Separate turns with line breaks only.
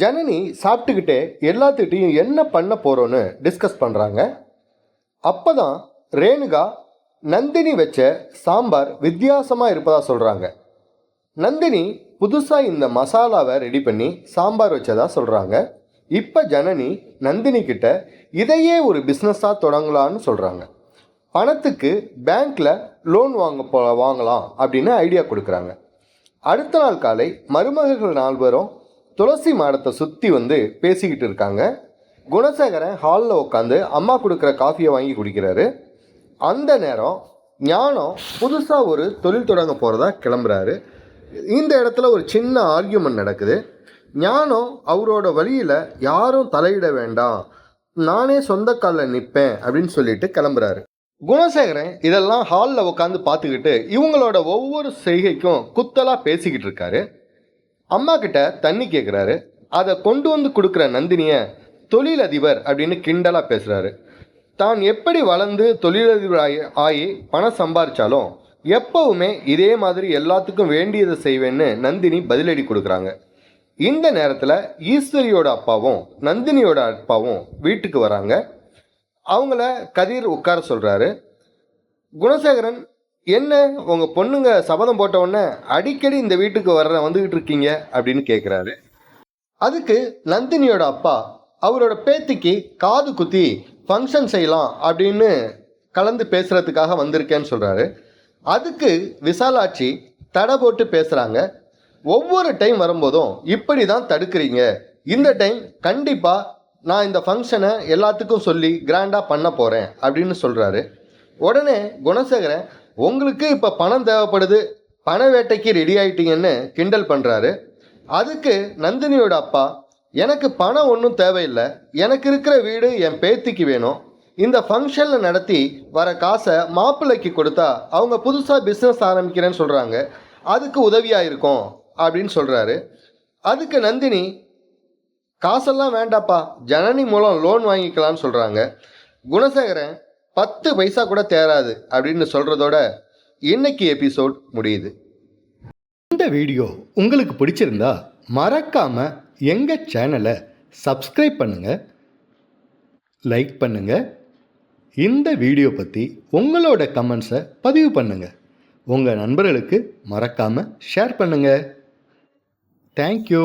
ஜனனி சாப்பிட்டுக்கிட்டே எல்லாத்துக்கிட்டையும் என்ன பண்ண போகிறோன்னு டிஸ்கஸ் பண்ணுறாங்க அப்போ தான் ரேணுகா நந்தினி வச்ச சாம்பார் வித்தியாசமாக இருப்பதா சொல்கிறாங்க நந்தினி புதுசாக இந்த மசாலாவை ரெடி பண்ணி சாம்பார் வச்சதா சொல்கிறாங்க இப்போ ஜனனி நந்தினி கிட்ட இதையே ஒரு பிஸ்னஸாக தொடங்கலான்னு சொல்கிறாங்க பணத்துக்கு பேங்க்கில் லோன் வாங்க போ வாங்கலாம் அப்படின்னு ஐடியா கொடுக்குறாங்க. அடுத்த நாள் காலை மருமகர்கள் நால்வரும் துளசி மாடத்தை சுற்றி வந்து பேசிக்கிட்டு இருக்காங்க. குணசேகரன் ஹாலில் உட்காந்து அம்மா கொடுக்குற காஃபியை வாங்கி குடிக்கிறாரு. அந்த நேரம் ஞானம் புதுசாக ஒரு தொழில் தொடங்க போகிறதா கிளம்புறாரு. இந்த இடத்துல ஒரு சின்ன ஆர்கியூமெண்ட் நடக்குது. ஞானம் அவரோட வழியில் யாரும் தலையிட வேண்டாம். நானே சொந்த காலில் நிற்பேன் அப்படின்னு சொல்லிட்டு கிளம்புறாரு. குணசேகரன் இதெல்லாம் ஹாலில் உட்காந்து பார்த்துக்கிட்டு இவங்களோட ஒவ்வொரு செய்கைக்கும் குத்தலாக பேசிக்கிட்டு இருக்காரு. அம்மா கிட்ட தண்ணி கேட்குறாரு அதை கொண்டு வந்து கொடுக்குற நந்தினியை தொழிலதிபர் அப்படின்னு கிண்டலாக பேசுகிறாரு தான் எப்படி வளர்ந்து தொழிலதிபர் ஆகி ஆகி பணம் சம்பாரிச்சாலும் எப்பவுமே இதே மாதிரி எல்லாத்துக்கும் வேண்டியதை செய்வேன்னு நந்தினி பதிலடி கொடுக்குறாங்க. இந்த நேரத்தில் ஈஸ்வரியோட அப்பாவும் நந்தினியோட அப்பாவும் வீட்டுக்கு வராங்க. அவங்கள கதிர் உட்கார சொல்கிறாரு குணசேகரன் என்ன உங்கள் பொண்ணுங்க சபதம் போட்டவுடனே அடிக்கடி இந்த வீட்டுக்கு வர்ற வந்துக்கிட்டு இருக்கீங்க? அப்படின்னு கேட்குறாரு அதுக்கு நந்தினியோட அப்பா அவரோட பேத்திக்கு காது குத்தி ஃபங்க்ஷன் செய்யலாம் அப்படின்னு கலந்து பேசுகிறதுக்காக வந்திருக்கேன்னு சொல்கிறாரு அதுக்கு விசாலாட்சி தடை போட்டு பேசுகிறாங்க ஒவ்வொரு டைம் வரும்போதும் இப்படி தான் தடுக்கிறீங்க. இந்த டைம் கண்டிப்பாக நான் இந்த ஃபங்க்ஷனை எல்லாத்துக்கும் சொல்லி கிராண்டாக பண்ண போகிறேன் அப்படின்னு சொல்கிறாரு உடனே குணசேகரன் உங்களுக்கு இப்போ பணம் தேவைப்படுது பண வேட்டைக்கு ரெடி ஆயிட்டீங்கன்னு கிண்டல் பண்ணுறாரு அதுக்கு நந்தினியோட அப்பா எனக்கு பணம் ஒன்றும் தேவையில்லை. எனக்கு இருக்கிற வீடு என் பேத்திக்கு வேணும். இந்த ஃபங்க்ஷனில் நடத்தி வர காசை மாப்பிள்ளைக்கு கொடுத்தா அவங்க புதுசாக பிஸ்னஸ் ஆரம்பிக்கிறேன்னு சொல்கிறாங்க அதுக்கு உதவியாக இருக்கும். அப்படின்னு சொல்கிறாரு அதுக்கு நந்தினி காசெல்லாம் வேண்டாப்பா. ஜனனி மூலம் லோன் வாங்கிக்கலாம்னு சொல்கிறாங்க குணசேகரன் பத்து பைசா கூட தேராது அப்படின்னு சொல்கிறதோட இன்னைக்கு எபிசோட் முடியுது. இந்த வீடியோ உங்களுக்கு பிடிச்சிருந்தா மறக்காமல் எங்கள் சேனலை சப்ஸ்கிரைப் பண்ணுங்கள் லைக் பண்ணுங்கள் இந்த வீடியோ பற்றி உங்களோட கமெண்ட்ஸை பதிவு பண்ணுங்கள் உங்கள் நண்பர்களுக்கு மறக்காமல் ஷேர் பண்ணுங்கள் தேங்க்யூ